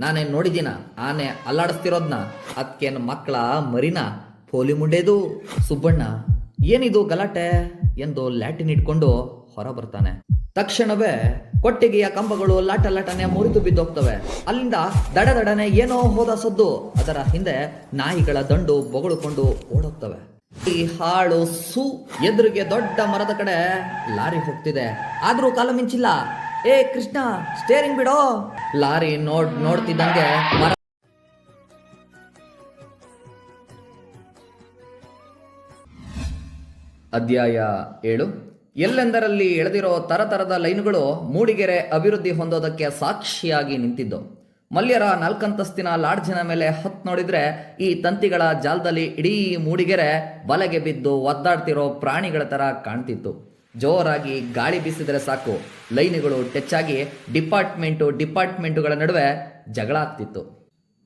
ನಾನೇನ್ ನೋಡಿದ್ದೀನ ಆನೆ ಅಲ್ಲಾಡಿಸ್ತಿರೋದ್ನ? ಅದಕ್ಕೇನು ಮಕ್ಕಳ ಮರಿನ? ಪೋಲಿ ಮುಂಡೇದು? ಸುಬ್ಬಣ್ಣ? ಏನಿದು ಗಲಾಟೆ? ಎಂದು ಲ್ಯಾಟಿನ್ ಇಟ್ಕೊಂಡು ಹೊರ ಬರ್ತಾನೆ. ತಕ್ಷಣವೇ ಕೊಟ್ಟಿಗೆಯ ಕಂಬಗಳು ಲಾಟ ಲಾಟನೆ ಮುರಿದು ಬಿದ್ದೋಗ್ತವೆ. ಅಲ್ಲಿಂದ ದಡದಡನೆ ಏನೋ ಹೋದ ಸದ್ದು. ಅದರ ಹಿಂದೆ ನಾಯಿಗಳ ದಂಡು ಬೊಗಳುಕೊಂಡು ಓಡೋಗ್ತವೆ. ಈ ಹಾಳು ಸು ಎದುರಿಗೆ ದೊಡ್ಡ ಮರದ ಕಡೆ ಲಾರಿ ಹೋಗ್ತಿದೆ. ಆದ್ರೂ ಕಾಲ ಮಿಂಚಿಲ್ಲ. ಏ ಕೃಷ್ಣ ಸ್ಟೇರಿಂಗ್ ಬಿಡೋ. ಲಾರಿ ನೋಡ್, ನೋಡ್ತಿದ್ದಂಗೆ ಅಧ್ಯಾಯ ಏಳು. ಎಲ್ಲೆಂದರಲ್ಲಿ ಎಳೆದಿರೋ ತರತರದ ಲೈನ್ಗಳು ಮೂಡಿಗೆರೆ ಅಭಿವೃದ್ಧಿ ಹೊಂದೋದಕ್ಕೆ ಸಾಕ್ಷಿಯಾಗಿ ನಿಂತಿದ್ದು. ಮಲ್ಯರ ನಾಲ್ಕಂತಸ್ತಿನ ಲಾಡ್ಜಿನ ಮೇಲೆ ಹತ್ ನೋಡಿದ್ರೆ ಈ ತಂತಿಗಳ ಜಾಲದಲ್ಲಿ ಇಡೀ ಮೂಡಿಗೆರೆ ಬಲೆಗೆ ಬಿದ್ದು ಒದ್ದಾಡ್ತಿರೋ ಪ್ರಾಣಿಗಳ ಥರ ಕಾಣ್ತಿತ್ತು. ಜೋರಾಗಿ ಗಾಳಿ ಬೀಸಿದರೆ ಸಾಕು. ಲೈನುಗಳು ಟೆಚ್ಚಾಗಿ ಡಿಪಾರ್ಟ್ಮೆಂಟು ಡಿಪಾರ್ಟ್ಮೆಂಟುಗಳ ನಡುವೆ ಜಗಳ ಆಗ್ತಿತ್ತು.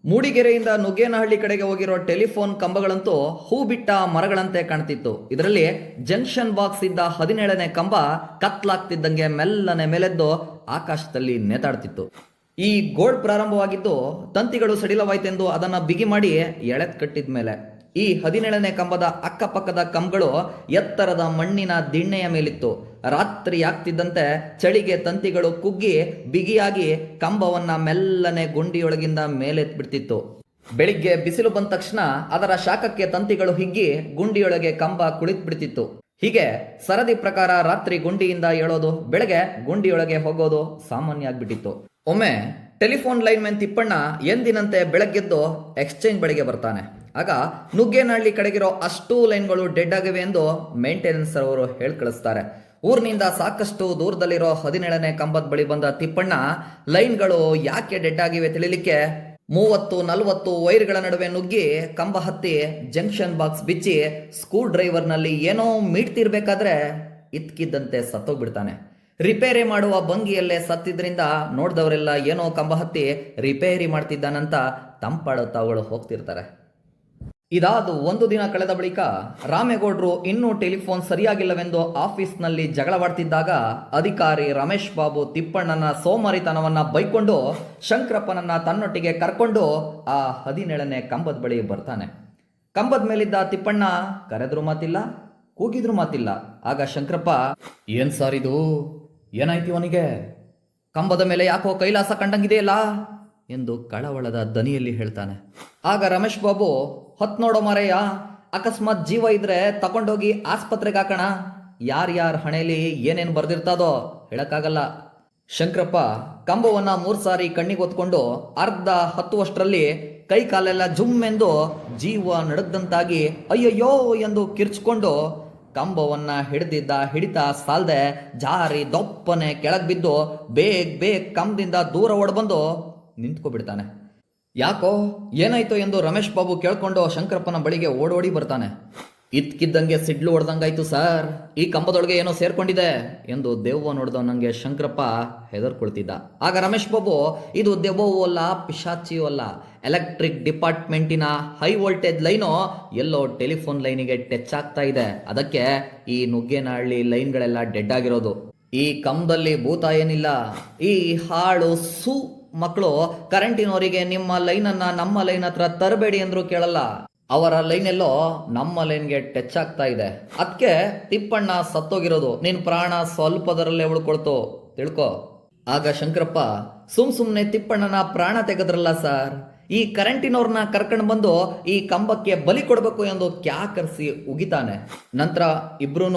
ಮೂಡಿಗೆರೆಯಿಂದ ನುಗ್ಗೇನಹಳ್ಳಿ ಕಡೆಗೆ ಹೋಗಿರೋ ಟೆಲಿಫೋನ್ ಕಂಬಗಳಂತೂ ಹೂ ಬಿಟ್ಟ ಮರಗಳಂತೆ ಕಾಣ್ತಿತ್ತು. ಇದರಲ್ಲಿ ಜಂಕ್ಷನ್ ಬಾಕ್ಸ್ ಇದ್ದ ಹದಿನೇಳನೇ ಕಂಬ ಕತ್ಲಾಗ್ತಿದ್ದಂಗೆ ಮೆಲ್ಲನೆ ಮೇಲೆದ್ದು ಆಕಾಶದಲ್ಲಿ ನೇತಾಡ್ತಿತ್ತು. ಈ ಗೋಡ್ ಪ್ರಾರಂಭವಾಗಿದ್ದು ತಂತಿಗಳು ಸಡಿಲವಾಯ್ತೆಂದು ಅದನ್ನ ಬಿಗಿ ಮಾಡಿ ಎಳೆತ್ ಕಟ್ಟಿದ ಮೇಲೆ ಈ ಹದಿನೇಳನೇ ಕಂಬದ ಅಕ್ಕಪಕ್ಕದ ಕಂಬಗಳು ಎತ್ತರದ ಮಣ್ಣಿನ ದಿಣ್ಣೆಯ ಮೇಲಿತ್ತು. ರಾತ್ರಿ ಆಗ್ತಿದ್ದಂತೆ ಚಳಿಗೆ ತಂತಿಗಳು ಕುಗ್ಗಿ ಬಿಗಿಯಾಗಿ ಕಂಬವನ್ನ ಮೆಲ್ಲನೆ ಗುಂಡಿಯೊಳಗಿಂದ ಮೇಲೆತ್ಬಿಡ್ತಿತ್ತು. ಬೆಳಿಗ್ಗೆ ಬಿಸಿಲು ಬಂದ ತಕ್ಷಣ ಅದರ ಶಾಖಕ್ಕೆ ತಂತಿಗಳು ಹಿಗ್ಗಿ ಗುಂಡಿಯೊಳಗೆ ಕಂಬ ಕುಳಿತ್ ಬಿಡ್ತಿತ್ತು ಹೀಗೆ ಸರದಿ ಪ್ರಕಾರ ರಾತ್ರಿ ಗುಂಡಿಯಿಂದ ಏಳೋದು, ಬೆಳಗ್ಗೆ ಗುಂಡಿಯೊಳಗೆ ಹೋಗೋದು ಸಾಮಾನ್ಯ ಆಗ್ಬಿಟ್ಟಿತ್ತು. ಒಮ್ಮೆ ಟೆಲಿಫೋನ್ ಲೈನ್ ಮ್ಯಾನ್ ತಿಪ್ಪಣ್ಣ ಎಂದಿನಂತೆ ಬೆಳಗ್ಗೆದ್ದು ಎಕ್ಸ್ಚೇಂಜ್ ಬಳಿಗೆ ಬರ್ತಾನೆ. ಆಗ ನುಗ್ಗೇನಹಳ್ಳಿ ಕಡೆಗಿರೋ ಅಷ್ಟು ಲೈನ್ಗಳು ಡೆಡ್ ಆಗಿವೆ ಎಂದು ಮೇಂಟೆನೆನ್ಸ್ ಅವರು ಹೇಳಿ ಕಳಿಸ್ತಾರೆ ಊರಿನಿಂದ ಸಾಕಷ್ಟು ದೂರದಲ್ಲಿರೋ ಹದಿನೇಳನೇ ಕಂಬದ ಬಳಿ ಬಂದ ತಿಪ್ಪಣ್ಣ, ಲೈನ್ಗಳು ಯಾಕೆ ಡೆಡ್ ಆಗಿವೆ ತಿಳಿಲಿಕ್ಕೆ ಮೂವತ್ತು, ನಲವತ್ತು ವೈರ್ಗಳ ನಡುವೆ ನುಗ್ಗಿ ಕಂಬ ಹತ್ತಿ ಜಂಕ್ಷನ್ ಬಾಕ್ಸ್ ಬಿಚ್ಚಿ ಸ್ಕ್ರೂ ಡ್ರೈವರ್ನಲ್ಲಿ ಏನೋ ಮೀಡ್ತಿರ್ಬೇಕಾದ್ರೆ ಇತ್ಕಿದ್ದಂತೆ ಸತ್ತೋಗ್ಬಿಡ್ತಾನೆ. ರಿಪೇರಿ ಮಾಡುವ ಭಂಗಿಯಲ್ಲೇ ಸತ್ತಿದ್ರಿಂದ ನೋಡಿದವರೆಲ್ಲ ಏನೋ ಕಂಬ ಹತ್ತಿ ರಿಪೇರಿ ಮಾಡ್ತಿದ್ದಾನಂತ ತಂಪಾಡುತ್ತಾ ಅವಳು ಹೋಗ್ತಿರ್ತಾರೆ. ಇದಾದ ಒಂದು ದಿನ ಕಳೆದ ಬಳಿಕ ರಾಮೇಗೌಡರು ಇನ್ನೂ ಟೆಲಿಫೋನ್ ಸರಿಯಾಗಿಲ್ಲವೆಂದು ಆಫೀಸ್ನಲ್ಲಿ ಜಗಳವಾಡ್ತಿದ್ದಾಗ ಅಧಿಕಾರಿ ರಮೇಶ್ ಬಾಬು ತಿಪ್ಪಣ್ಣನ ಸೋಮಾರಿತನವನ್ನ ಬೈಕೊಂಡು ಶಂಕರಪ್ಪನನ್ನ ತನ್ನೊಟ್ಟಿಗೆ ಕರ್ಕೊಂಡು ಆ ಹದಿನೇಳನೇ ಕಂಬದ ಬಳಿ ಬರ್ತಾನೆ. ಕಂಬದ ಮೇಲಿದ್ದ ತಿಪ್ಪಣ್ಣ, ಕರೆದ್ರು ಮಾತಿಲ್ಲ, ಕೂಗಿದ್ರು ಮಾತಿಲ್ಲ. ಆಗ ಶಂಕರಪ್ಪ, ಏನ್ ಸಾರ್ ಇದು? ಏನಾಯ್ತು ಅವನಿಗೆ? ಕಂಬದ ಮೇಲೆ ಯಾಕೋ ಕೈಲಾಸ ಕಂಡಂಗಿದೆಯಲ್ಲ? ಎಂದು ಕಳವಳದ ದನಿಯಲ್ಲಿ ಹೇಳ್ತಾನೆ. ಆಗ ರಮೇಶ್ ಬಾಬು, ಹೊತ್ ನೋಡೋ ಮರೆಯ ಅಕಸ್ಮಾತ್ ಜೀವ ಇದ್ರೆ ತಗೊಂಡೋಗಿ ಆಸ್ಪತ್ರೆಗೆ ಹಾಕೋಣ. ಯಾರ್ಯಾರ ಹಣೆಯಲ್ಲಿ ಏನೇನ್ ಬರ್ದಿರ್ತದೋ ಹೇಳಕ್ಕಾಗಲ್ಲ. ಶಂಕರಪ್ಪ ಕಂಬವನ್ನ ಮೂರು ಸಾರಿ ಕಣ್ಣಿಗೆ ಹೊತ್ಕೊಂಡು ಅರ್ಧ ಹತ್ತುವಷ್ಟರಲ್ಲಿ ಕೈ ಕಾಲೆಲ್ಲ ಜುಮ್ ಎಂದು ಜೀವ ನಡೆದಂತಾಗಿ ಅಯ್ಯಯ್ಯೋ ಎಂದು ಕಿರ್ಚ್ಕೊಂಡು ಕಂಬವನ್ನ ಹಿಡಿದಿದ್ದ ಹಿಡಿತ ಸಾಲ್ದೆ ಜಾರಿ ದೊಪ್ಪನೆ ಕೆಳಗೆ ಬಿದ್ದು ಬೇಗ ಬೇಗ ಕಂಬದಿಂದ ದೂರ ಓಡ್ಬಂದು ನಿಂತ್ಕೊಬಿಡ್ತಾನೆ. ಯಾಕೋ ಏನಾಯ್ತೋ ಎಂದು ರಮೇಶ್ ಬಾಬು ಕೇಳ್ಕೊಂಡು ಶಂಕರಪ್ಪನ ಬಳಿಗೆ ಓಡೋಡಿ ಬರ್ತಾನೆ. ಇದ್ಕಿದ್ದಂಗೆ ಸಿಡ್ಲು ಹೊಡೆದಂಗಾಯ್ತು ಸರ್. ಈ ಕಂಬದೊಳಗೆ ಏನೋ ಸೇರ್ಕೊಂಡಿದೆ ಎಂದು ದೆವ್ವ ನೋಡಿದ ನನಗೆ ಶಂಕರಪ್ಪ ಹೆದರ್ಕೊಳ್ತಿದ್ದ. ಆಗ ರಮೇಶ್ ಬಾಬು, ಇದು ದೆವ್ವವೂ ಅಲ್ಲ, ಪಿಶಾಚಿಯೂ ಅಲ್ಲ. ಎಲೆಕ್ಟ್ರಿಕ್ ಡಿಪಾರ್ಟ್ಮೆಂಟಿನ ಹೈ ವೋಲ್ಟೇಜ್ ಲೈನು ಎಲ್ಲೋ ಟೆಲಿಫೋನ್ ಲೈನಿಗೆ ಟಚ್ ಆಗ್ತಾ ಇದೆ. ಅದಕ್ಕೆ ಈ ನುಗ್ಗೇನಹಳ್ಳಿ ಲೈನ್ಗಳೆಲ್ಲ ಡೆಡ್ ಆಗಿರೋದು. ಈ ಕಂಬದಲ್ಲಿ ಭೂತ ಏನಿಲ್ಲ, ಈ ಹಾಳು ಸು ಮಕ್ಕಳು, ಕರೆಂಟಿನವರಿಗೆ ನಿಮ್ಮ ಲೈನನ್ನ ನಮ್ಮ ಲೈನ್ ಹತ್ರ ತರಬೇಡಿ ಅಂದ್ರು ಕೇಳಲ್ಲ. ಅವರ ಲೈನ್ ಎಲ್ಲೋ ನಮ್ಮ ಲೈನ್ಗೆ ಟಚ್ ಆಗ್ತಾ ಇದೆ. ಅದಕ್ಕೆ ತಿಪ್ಪಣ್ಣ ಸತ್ತೋಗಿರೋದು. ನಿನ್ ಪ್ರಾಣ ಸ್ವಲ್ಪದರಲ್ಲೇ ಉಳ್ಕೊಳ್ತು. ತಿಳ್ಕೊ. ಆಗ ಶಂಕರಪ್ಪ, ಸುಮ್ ಸುಮ್ನೆ ತಿಪ್ಪಣ್ಣನ ಪ್ರಾಣ ತೆಗೆದ್ರಲ್ಲ ಸರ್. ಈ ಕರೆಂಟಿನವ್ರನ್ನ ಕರ್ಕೊಂಡು ಬಂದು ಈ ಕಂಬಕ್ಕೆ ಬಲಿ ಕೊಡಬೇಕು ಎಂದು ಕ್ಯಾಕರ್ಸಿ ಉಗಿತಾನೆ. ನಂತರ ಇಬ್ರು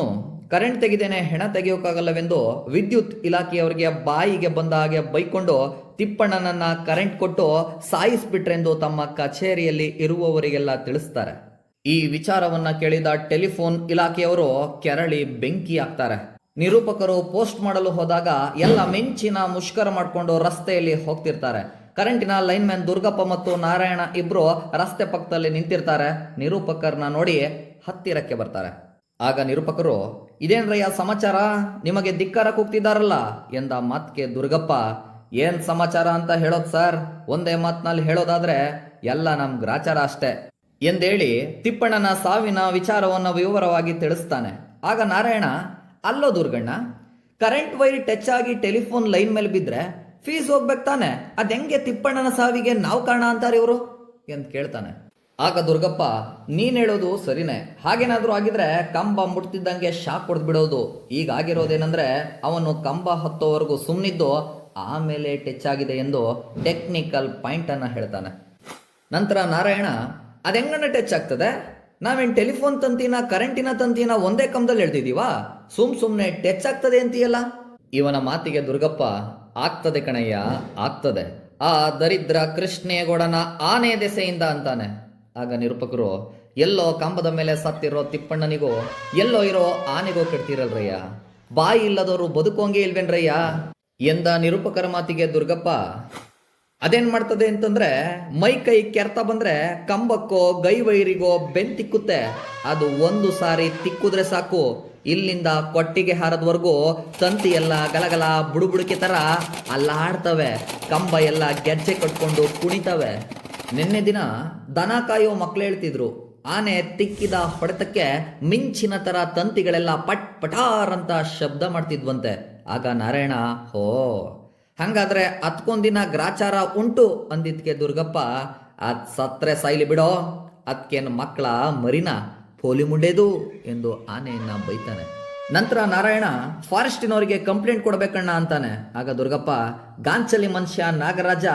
ಕರೆಂಟ್ ತೆಗೆದೇನೆ ಹೆಣ ತೆಗೆಯೋಕ್ಕಾಗಲ್ಲವೆಂದು ವಿದ್ಯುತ್ ಇಲಾಖೆಯವರಿಗೆ ಬಾಯಿಗೆ ಬಂದ ಹಾಗೆ ಬೈಕೊಂಡು ತಿಪ್ಪಣ್ಣನನ್ನ ಕರೆಂಟ್ ಕೊಟ್ಟು ಸಾಯಿಸ್ಬಿಟ್ರೆಂದು ತಮ್ಮ ಕಚೇರಿಯಲ್ಲಿ ಇರುವವರಿಗೆಲ್ಲ ತಿಳಿಸ್ತಾರೆ. ಈ ವಿಚಾರವನ್ನ ಕೇಳಿದ ಟೆಲಿಫೋನ್ ಇಲಾಖೆಯವರು ಕೆರಳಿ ಬೆಂಕಿ ಹಾಕ್ತಾರೆ ನಿರೂಪಕರು ಪೋಸ್ಟ್ ಮಾಡಲು ಹೋದಾಗ ಎಲ್ಲ ಮೆಂಚಿನ ಮುಷ್ಕರ ಮಾಡಿಕೊಂಡು ರಸ್ತೆಯಲ್ಲಿ ಹೋಗ್ತಿರ್ತಾರೆ. ಕರೆಂಟಿನ ಲೈನ್ ಮ್ಯಾನ್ ದುರ್ಗಪ್ಪ ಮತ್ತು ನಾರಾಯಣ ಇಬ್ರು ರಸ್ತೆ ಪಕ್ಕದಲ್ಲಿ ನಿಂತಿರ್ತಾರೆ. ನಿರೂಪಕರನ್ನ ನೋಡಿ ಹತ್ತಿರಕ್ಕೆ ಬರ್ತಾರೆ. ಆಗ ನಿರೂಪಕರು ಇದೇನ್ರಯ್ಯ ಸಮಾಚಾರ? ನಿಮಗೆ ಧಿಕ್ಕಾರ ಕೂಗ್ತಿದ್ದಾರಲ್ಲ? ಎಂದ ಮಾತ್ಗೆ ದುರ್ಗಪ್ಪ, ಏನ್ ಸಮಾಚಾರ ಅಂತ ಹೇಳೋದ್ ಸರ್? ಒಂದೇ ಮಾತ್ನಲ್ಲಿ ಹೇಳೋದಾದ್ರೆ ಎಲ್ಲ ನಮ್ ಗ್ರಾಚಾರ ಅಷ್ಟೇ. ಎಂದೇಳಿ ತಿಪ್ಪಣ್ಣನ ಸಾವಿನ ವಿಚಾರವನ್ನು ವಿವರವಾಗಿ ತಿಳಿಸ್ತಾನೆ. ಆಗ ನಾರಾಯಣ, ಅಲ್ಲೋ ದುರ್ಗಣ್ಣ, ಕರೆಂಟ್ ವೈರ್ ಟಚ್ ಆಗಿ ಟೆಲಿಫೋನ್ ಲೈನ್ ಮೇಲೆ ಬಿದ್ರೆ ಫೀಸ್ ಹೋಗ್ಬೇಕು ತಾನೆ? ಅದ್ ಹೆಂಗೆ ತಿಪ್ಪಣ್ಣನ ಸಾವಿಗೆ ನಾವು ಕಾರಣ ಅಂತಾರೆ ಇವರು? ಅಂತ ಕೇಳ್ತಾನೆ. ಆಗ ದುರ್ಗಪ್ಪ, ನೀನು ಹೇಳೋದು ಸರಿನೇ. ಹಾಗೇನಾದರೂ ಆಗಿದ್ರೆ ಕಂಬ ಮುಟ್ತಿದ್ದಂಗೆ ಶಾಕ್ ಹೊಡೆದು ಬಿಡೋದು. ಈಗ ಆಗಿರೋದೇನಂದ್ರೆ, ಅವನು ಕಂಬ ಹತ್ತೋವರೆಗೂ ಸುಮ್ಮನಿದ್ದು ಆಮೇಲೆ ಟಚ್ ಆಗಿದೆ ಎಂದು ಟೆಕ್ನಿಕಲ್ ಪಾಯಿಂಟ್ ಅನ್ನ ಹೇಳ್ತಾನೆ. ನಂತರ ನಾರಾಯಣ, ಅದೆಂಗಣ್ಣ ಟಚ್ ಆಗ್ತದೆ? ನಾವೇನು ಟೆಲಿಫೋನ್ ತಂತಿನ, ಕರೆಂಟಿನ ತಂತಿನ ಒಂದೇ ಕಂಬದಲ್ಲಿ ಹೇಳ್ತಿದ್ದೀವಾ ಸುಮ್ ಸುಮ್ನೆ ಟಚ್ ಆಗ್ತದೆ ಅಂತೀಯಲ್ಲ? ಇವನ ಮಾತಿಗೆ ದುರ್ಗಪ್ಪ, ಆಗ್ತದೆ ಕಣಯ್ಯ, ಆಗ್ತದೆ. ಆ ದರಿದ್ರ ಕೃಷ್ಣೇಗೌಡನ ಆನೆ ದೆಸೆಯಿಂದ ಅಂತಾನೆ. ಆಗ ನಿರೂಪಕರು, ಎಲ್ಲೋ ಕಂಬದ ಮೇಲೆ ಸತ್ತಿರೋ ತಿಪ್ಪಣ್ಣನಿಗೋ, ಎಲ್ಲೋ ಇರೋ ಆನೆಗೋ ಕೆಡ್ತಿರಲ್ರಯ್ಯ? ಬಾಯಿ ಇಲ್ಲದವರು ಬದುಕೋಂಗೆ ಇಲ್ವೇನ್ರಯ್ಯ? ಎಂದ ನಿರೂಪಕರ ಮಾತಿಗೆ ದುರ್ಗಪ್ಪ, ಅದೇನ್ ಮಾಡ್ತದೆ ಅಂತಂದ್ರೆ, ಮೈ ಕೈ ಕೆರ್ತ ಬಂದ್ರೆ ಕಂಬಕ್ಕೋ ಗೈ ವೈರಿಗೋ ಬೆನ್ ತಿಕ್ಕುತ್ತೆ ಅದು ಒಂದು ಸಾರಿ ತಿಕ್ಕುದ್ರೆ ಸಾಕು. ಇಲ್ಲಿಂದ ಕೊಟ್ಟಿಗೆ ಹಾರದ್ವರೆಗೂ ತಂತಿ ಎಲ್ಲ ಗಲಗಲ ಬುಡುಬುಡುಕೆ ತರ ಅಲ್ಲಾಡ್ತವೆ. ಕಂಬ ಎಲ್ಲ ಗೆಜ್ಜೆ ಕಟ್ಕೊಂಡು ಕುಣಿತವೆ. ನಿನ್ನೆ ದಿನ ದನ ಕಾಯೋ ಮಕ್ಳು ಹೇಳ್ತಿದ್ರು, ಆನೆ ತಿಕ್ಕಿದ ಹೊಡೆತಕ್ಕೆ ಮಿಂಚಿನ ಥರ ತಂತಿಗಳೆಲ್ಲ ಪಟ್ ಪಟಾರ್ ಅಂತ ಶಬ್ದ ಮಾಡ್ತಿದ್ವಂತೆ. ಆಗ ನಾರಾಯಣ, ಹೋ, ಹಂಗಾದ್ರೆ ಅದ್ಕೊಂದಿನ ಗ್ರಾಚಾರ ಉಂಟು ಅಂದಿದ್ಕೆ ದುರ್ಗಪ್ಪ, ಅದ್ ಸತ್ರೆ ಸಾಯ್ಲಿ ಬಿಡೋ, ಅದ್ಕೇನ್ ಮಕ್ಕಳ ಮರಿನ ಪೋಲಿ ಮುಂಡೇದು ಎಂದು ಆನೆಯನ್ನ ಬೈತಾನೆ. ನಂತರ ನಾರಾಯಣ, ಫಾರೆಸ್ಟಿನವರಿಗೆ ಕಂಪ್ಲೇಂಟ್ ಕೊಡ್ಬೇಕಣ್ಣ ಅಂತಾನೆ. ಆಗ ದುರ್ಗಪ್ಪ, ಗಾಂಚಲಿ ಮನುಷ್ಯ, ನಾಗರಾಜ,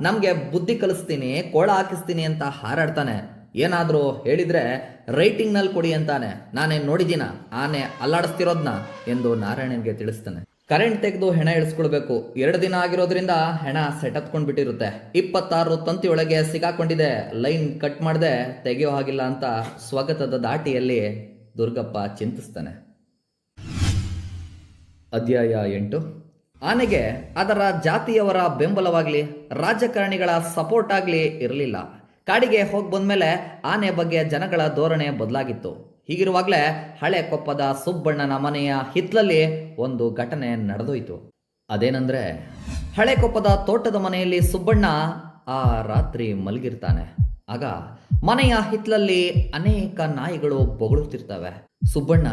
ನಮ್ಗೆ ಬುದ್ಧಿ ಕಲಿಸ್ತೀನಿ, ಕೋಳ ಹಾಕಿಸ್ತೀನಿ ಅಂತ ಹಾರಾಡ್ತಾನೆ. ಏನಾದ್ರೂ ಹೇಳಿದ್ರೆ ರೈಟಿಂಗ್ನಲ್ಲಿ ಕೊಡಿ ಅಂತಾನೆ. ನಾನೇನು ನೋಡಿದ್ದೀನ ಆನೆ ಅಲ್ಲಾಡಿಸ್ತಿರೋದ್ನ? ಎಂದು ನಾರಾಯಣನ್ಗೆ ತಿಳಿಸ್ತಾನೆ. ಕರೆಂಟ್ ತೆಗೆದು ಹೆಣ ಇಳಿಸ್ಕೊಳ್ಬೇಕು ಎರಡು ದಿನ ಆಗಿರೋದ್ರಿಂದ ಹೆಣ ಸೆಟ್ ಬಿಟ್ಟಿರುತ್ತೆ ಇಪ್ಪತ್ತಾರು ತಂತಿ ಒಳಗೆ ಸಿಗಾಕೊಂಡಿದೆ. ಲೈನ್ ಕಟ್ ಮಾಡದೆ ತೆಗೆಯೋ ಹಾಗಿಲ್ಲ ಅಂತ ಸ್ವಾಗತದ ದಾಟಿಯಲ್ಲಿ ದುರ್ಗಪ್ಪ ಚಿಂತಿಸ್ತಾನೆ. ಅಧ್ಯಾಯ ಎಂಟು. ಆನೆಗೆ ಅದರ ಜಾತಿಯವರ ಬೆಂಬಲವಾಗಲಿ, ರಾಜಕಾರಣಿಗಳ ಸಪೋರ್ಟ್ ಆಗಲಿ ಇರಲಿಲ್ಲ. ಕಾಡಿಗೆ ಹೋಗಿ ಬಂದ್ಮೇಲೆ ಆನೆ ಬಗ್ಗೆ ಜನಗಳ ಧೋರಣೆ ಬದಲಾಗಿತ್ತು. ಹೀಗಿರುವಾಗಲೇ ಹಳೆ ಕೊಪ್ಪದ ಸುಬ್ಬಣ್ಣನ ಮನೆಯ ಹಿತ್ಲಲ್ಲಿ ಒಂದು ಘಟನೆ ನಡೆದೋಯ್ತು. ಅದೇನಂದ್ರೆ, ಹಳೆ ಕೊಪ್ಪದ ತೋಟದ ಮನೆಯಲ್ಲಿ ಸುಬ್ಬಣ್ಣ ಆ ರಾತ್ರಿ ಮಲಗಿರ್ತಾನೆ. ಆಗ ಮನೆಯ ಹಿತ್ಲಲ್ಲಿ ಅನೇಕ ನಾಯಿಗಳು ಬೊಗಳುತ್ತಿರ್ತವೆ. ಸುಬ್ಬಣ್ಣ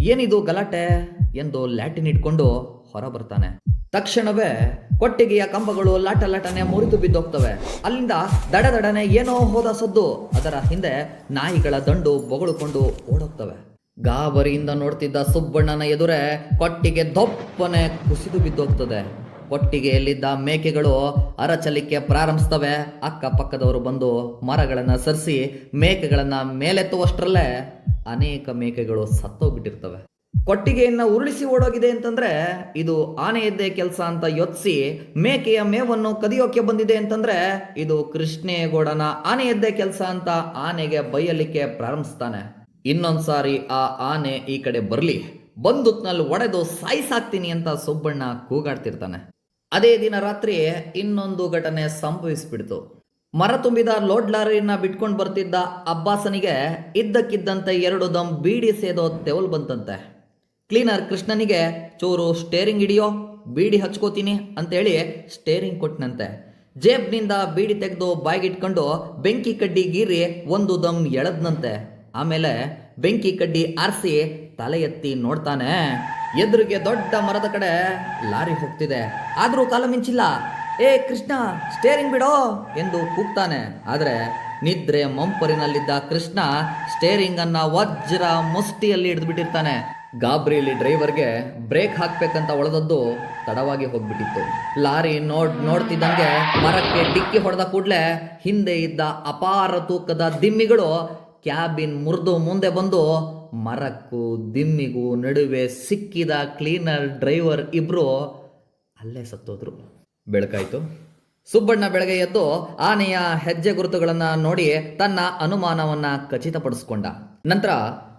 ಏನಿದು ಗಲಾಟೆ ಎಂದು ಲ್ಯಾಟಿನ್ ಇಟ್ಕೊಂಡು ಹೊರ ಬರ್ತಾನೆ. ತಕ್ಷಣವೇ ಕೊಟ್ಟಿಗೆಯ ಕಂಬಗಳು ಲಾಟ ಲಾಟನೆ ಮುರಿದು ಬಿದ್ದೋಗ್ತವೆ. ಅಲ್ಲಿಂದ ದಡದಡನೆ ಏನೋ ಹೋದ ಸದ್ದು ಅದರ ಹಿಂದೆ ನಾಯಿಗಳ ದಂಡು ಬೊಗಳುಕೊಂಡು ಓಡೋಗ್ತವೆ. ಗಾಬರಿಯಿಂದ ನೋಡ್ತಿದ್ದ ಸುಬ್ಬಣ್ಣನ ಎದುರೇ ಕೊಟ್ಟಿಗೆ ದೊಪ್ಪನೆ ಕುಸಿದು ಬಿದ್ದೋಗ್ತದೆ. ಕೊಟ್ಟಿಗೆಯಲ್ಲಿದ್ದ ಮೇಕೆಗಳು ಅರಚಲಿಕ್ಕೆ ಪ್ರಾರಂಭಿಸ್ತವೆ. ಅಕ್ಕಪಕ್ಕದವರು ಬಂದು ಮರಗಳನ್ನು ಸರಿಸಿ ಮೇಕೆಗಳನ್ನು ಮೇಲೆತ್ತುವಷ್ಟರಲ್ಲೇ ಅನೇಕ ಮೇಕೆಗಳು ಸತ್ತೋಗ್ಬಿಟ್ಟಿರ್ತವೆ. ಕೊಟ್ಟಿಗೆಯನ್ನ ಉರುಳಿಸಿ ಓಡೋಗಿದೆ ಅಂತಂದ್ರೆ ಇದು ಆನೆ ಎದ್ದೆ ಕೆಲಸ ಅಂತ ಯೋಚಿಸಿ ಮೇಕೆಯ ಮೇವನ್ನು ಕದಿಯೋಕೆ ಬಂದಿದೆ ಅಂತಂದ್ರೆ ಇದು ಕೃಷ್ಣೇಗೌಡನ ಎದ್ದೆ ಕೆಲಸ ಅಂತ ಆನೆಗೆ ಬೈಯಲಿಕ್ಕೆ ಪ್ರಾರಂಭಿಸ್ತಾನೆ. ಇನ್ನೊಂದ್ಸಾರಿ ಆ ಆನೆ ಈ ಕಡೆ ಬರಲಿ, ಬಂದೂಕ್ನಲ್ಲಿ ಒಡೆದು ಸಾಯಿಸಾಕ್ತೀನಿ ಅಂತ ಸುಬ್ಬಣ್ಣ ಕೂಗಾಡ್ತಿರ್ತಾನೆ. ಅದೇ ದಿನ ರಾತ್ರಿ ಇನ್ನೊಂದು ಘಟನೆ ಸಂಭವಿಸ್ಬಿಡ್ತು. ಮರ ತುಂಬಿದ ಲೋಡ್ ಲಾರಿಯನ್ನ ಬಿಟ್ಕೊಂಡು ಬರ್ತಿದ್ದ ಅಬ್ಬಾಸನಿಗೆ ಇದ್ದಕ್ಕಿದ್ದಂತೆ ಎರಡು ದಮ್ ಬೀಡಿ ಸೇದೋ ತೆವಲ್ ಬಂತಂತೆ. ಕ್ಲೀನರ್ ಕೃಷ್ಣನಿಗೆ, ಚೂರು ಸ್ಟೇರಿಂಗ್ ಹಿಡಿಯೋ, ಬೀಡಿ ಹಚ್ಕೋತೀನಿ ಅಂತೇಳಿ ಸ್ಟೇರಿಂಗ್ ಕೊಟ್ಟನಂತೆ ಜೇಬ್ನಿಂದ ಬೀಡಿ ತೆಗೆದು ಬಾಯ್ಗಿಟ್ಕೊಂಡು ಬೆಂಕಿ ಕಡ್ಡಿ ಗೀರಿ ಒಂದು ದಮ್ ಎಳೆದ್ನಂತೆ. ಆಮೇಲೆ ಬೆಂಕಿ ಕಡ್ಡಿ ಆರಿಸಿ ತಲೆ ಎತ್ತಿ ನೋಡ್ತಾನೆ. ಎದುರಿಗೆ ದೊಡ್ಡ ಮರದ ಕಡೆ ಲಾರಿ ಹೋಗ್ತಿದೆ. ಆದರೂ ಕಾಲ ಮಿಂಚಿಲ್ಲ. ಏ ಕೃಷ್ಣ ಸ್ಟೇರಿಂಗ್ ಬಿಡೋ ಎಂದು ಕೂಗ್ತಾನೆ. ಆದರೆ ನಿದ್ರೆ ಮಂಪರಿನಲ್ಲಿದ್ದ ಕೃಷ್ಣ ಸ್ಟೇರಿಂಗ್ ಅನ್ನ ವಜ್ರ ಮುಷ್ಟಿಯಲ್ಲಿ ಹಿಡಿದ್ಬಿಟ್ಟಿರ್ತಾನೆ. ಗಾಬ್ರಿಯಲ್ಲಿ ಡ್ರೈವರ್ಗೆ ಬ್ರೇಕ್ ಹಾಕ್ಬೇಕಂತ ಒಳದದ್ದು ತಡವಾಗಿ ಹೋಗ್ಬಿಟ್ಟಿತ್ತು. ಲಾರಿ ನೋಡ್, ನೋಡ್ತಿದ್ದಂಗೆ ಮರಕ್ಕೆ ಡಿಕ್ಕಿ ಹೊಡೆದ ಕೂಡಲೇ ಹಿಂದೆ ಇದ್ದ ಅಪಾರ ತೂಕದ ದಿಮ್ಮಿಗಳು ಕ್ಯಾಬಿನ್ ಮುರಿದು ಮುಂದೆ ಬಂದು ಮರಕ್ಕೂ ದಿಮ್ಮಿಗೂ ನಡುವೆ ಸಿಕ್ಕಿದ ಕ್ಲೀನರ್ ಡ್ರೈವರ್ ಇಬ್ರು ಅಲ್ಲೇ ಸತ್ತೋದ್ರು. ಬೆಳಕಾಯ್ತು. ಸುಬ್ಬಣ್ಣ ಬೆಳಗ್ಗೆ ಎದ್ದು ಆನೆಯ ಹೆಜ್ಜೆ ಗುರುತುಗಳನ್ನು ನೋಡಿ ತನ್ನ ಅನುಮಾನವನ್ನು ಖಚಿತಪಡಿಸಿಕೊಂಡ. ನಂತರ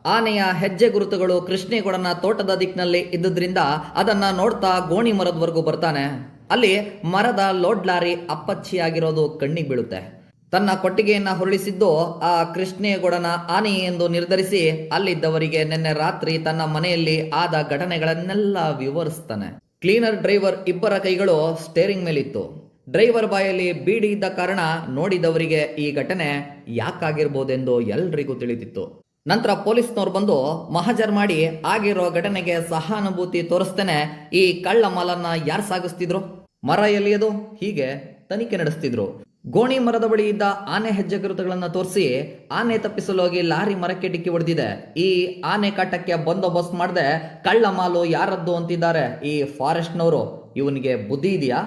ಆನೆಯ ಹೆಜ್ಜೆ ಗುರುತುಗಳು ಕೃಷ್ಣೇಗೌಡನ ತೋಟದ ದಿಕ್ಕಿನಲ್ಲಿ ಇದ್ದುದರಿಂದ ಅದನ್ನ ನೋಡ್ತಾ ಗೋಣಿ ಮರದವರೆಗೂ ಬರ್ತಾನೆ. ಅಲ್ಲಿ ಮರದ ಲೋಡ್ ಲಾರಿ ಅಪ್ಪಚ್ಚಿಯಾಗಿರೋದು ಕಣ್ಣಿಗೆ ಬೀಳುತ್ತೆ. ತನ್ನ ಕೊಟ್ಟಿಗೆಯನ್ನ ಹೊರಳಿಸಿದ್ದು ಆ ಕೃಷ್ಣೇಗೌಡನ ಆನೆ ಎಂದು ನಿರ್ಧರಿಸಿ ಅಲ್ಲಿದ್ದವರಿಗೆ ನಿನ್ನೆ ರಾತ್ರಿ ತನ್ನ ಮನೆಯಲ್ಲಿ ಆದ ಘಟನೆಗಳನ್ನೆಲ್ಲ ವಿವರಿಸ್ತಾನೆ. ಕ್ಲೀನರ್ ಡ್ರೈವರ್ ಇಬ್ಬರ ಕೈಗಳು ಸ್ಟೇರಿಂಗ್ ಮೇಲಿತ್ತು. ಡ್ರೈವರ್ ಬಾಯಲ್ಲಿ ಬೀಡಿ ಇದ್ದ ಕಾರಣ ನೋಡಿದವರಿಗೆ ಈ ಘಟನೆ ಯಾಕಾಗಿರ್ಬೋದೆಂದು ಎಲ್ರಿಗೂ ತಿಳಿದಿತ್ತು. ನಂತರ ಪೊಲೀಸ್ನವ್ರು ಬಂದು ಮಹಜರ್ ಮಾಡಿ ಆಗಿರೋ ಘಟನೆಗೆ ಸಹಾನುಭೂತಿ ತೋರಿಸ್ತೇನೆ. ಈ ಕಳ್ಳ ಮಾಲನ್ನ ಯಾರು ಸಾಗಿಸ್ತಿದ್ರು? ಮರ ಎಲಿಯದು ಹೀಗೆ ತನಿಖೆ ನಡೆಸ್ತಿದ್ರು. ಗೋಣಿ ಮರದ ಬಳಿ ಇದ್ದ ಆನೆ ಹೆಜ್ಜೆ ಗುರುತುಗಳನ್ನು ತೋರಿಸಿ ಆನೆ ತಪ್ಪಿಸಲು ಹೋಗಿ ಲಾರಿ ಮರಕ್ಕೆ ಡಿಕ್ಕಿ ಹೊಡೆದಿದೆ. ಈ ಆನೆ ಕಾಟಕ್ಕೆ ಬಂದೋಬಸ್ತ್ ಮಾಡದೆ ಕಳ್ಳ ಮಾಲು ಯಾರದ್ದು ಅಂತಿದ್ದಾರೆ ಈ ಫಾರೆಸ್ಟ್ನವರು. ಇವನಿಗೆ ಬುದ್ಧಿ ಇದೆಯಾ?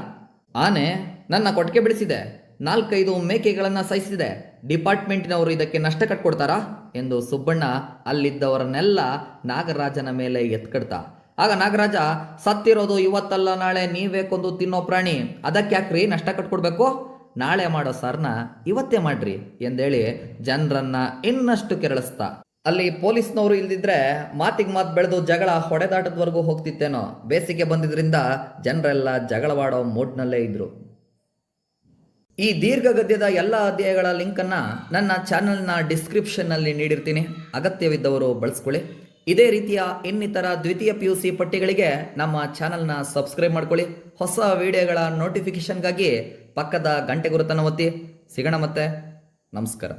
ಆನೆ ನನ್ನ ಕೊಟ್ಟಿಗೆ ಬಿಡಿಸಿದೆ. ನಾಲ್ಕೈದು ಮೇಕೆಗಳನ್ನು ಸಹಿಸಿದೆ ಡಿಪಾರ್ಟ್ಮೆಂಟಿನವರು ಇದಕ್ಕೆ ನಷ್ಟ ಕಟ್ಕೊಡ್ತಾರಾ? ಎಂದು ಸುಬ್ಬಣ್ಣ ಅಲ್ಲಿದ್ದವರನ್ನೆಲ್ಲ ನಾಗರಾಜನ ಮೇಲೆ ಎತ್ಕಡ್ತಾ. ಆಗ ನಾಗರಾಜ, ಸತ್ತಿರೋದು ಇವತ್ತಲ್ಲ, ನಾಳೆ ನೀವೇ ಕೊಂದು ತಿನ್ನೋ ಪ್ರಾಣಿ. ಅದಕ್ಕೆ ಯಾಕ್ರಿ ನಷ್ಟ ಕಟ್ಕೊಡ್ಬೇಕು? ನಾಳೆ ಮಾಡೋ ಸರ್ನ ಇವತ್ತೇ ಮಾಡ್ರಿ ಎಂದೇಳಿ ಜನರನ್ನ ಇನ್ನಷ್ಟು ಕೆರಳಿಸ್ತಾ. ಅಲ್ಲಿ ಪೊಲೀಸ್ನವರು ಇಲ್ದಿದ್ರೆ ಮಾತಿಗೆ ಮಾತು ಬೆಳೆದು ಜಗಳ ಹೊಡೆದಾಟದವರೆಗೂ ಹೋಗ್ತಿತ್ತೇನೋ. ಬೇಸಿಗೆ ಬಂದಿದ್ರಿಂದ ಜನರೆಲ್ಲ ಜಗಳವಾಡೋ ಮೂಡ್ನಲ್ಲೇ ಇದ್ರು. ಈ ದೀರ್ಘ ಗದ್ಯದ ಎಲ್ಲ ಅಧ್ಯಾಯಗಳ ಲಿಂಕನ್ನು ನನ್ನ ಚಾನಲ್ನ ಡಿಸ್ಕ್ರಿಪ್ಷನ್ನಲ್ಲಿ ನೀಡಿರ್ತೀನಿ. ಅಗತ್ಯವಿದ್ದವರು ಬಳಸ್ಕೊಳ್ಳಿ. ಇದೇ ರೀತಿಯ ಇನ್ನಿತರ ದ್ವಿತೀಯ ಪಿ ಯು ಸಿ ಪಟ್ಟಿಗಳಿಗೆ ನಮ್ಮ ಚಾನಲ್ನ ಸಬ್ಸ್ಕ್ರೈಬ್ ಮಾಡ್ಕೊಳ್ಳಿ. ಹೊಸ ವಿಡಿಯೋಗಳ ನೋಟಿಫಿಕೇಷನ್ಗಾಗಿ ಪಕ್ಕದ ಗಂಟೆ ಗುರುತನ್ನು ಒತ್ತಿ ಸಿಗೋಣ ಮತ್ತೆ. ನಮಸ್ಕಾರ.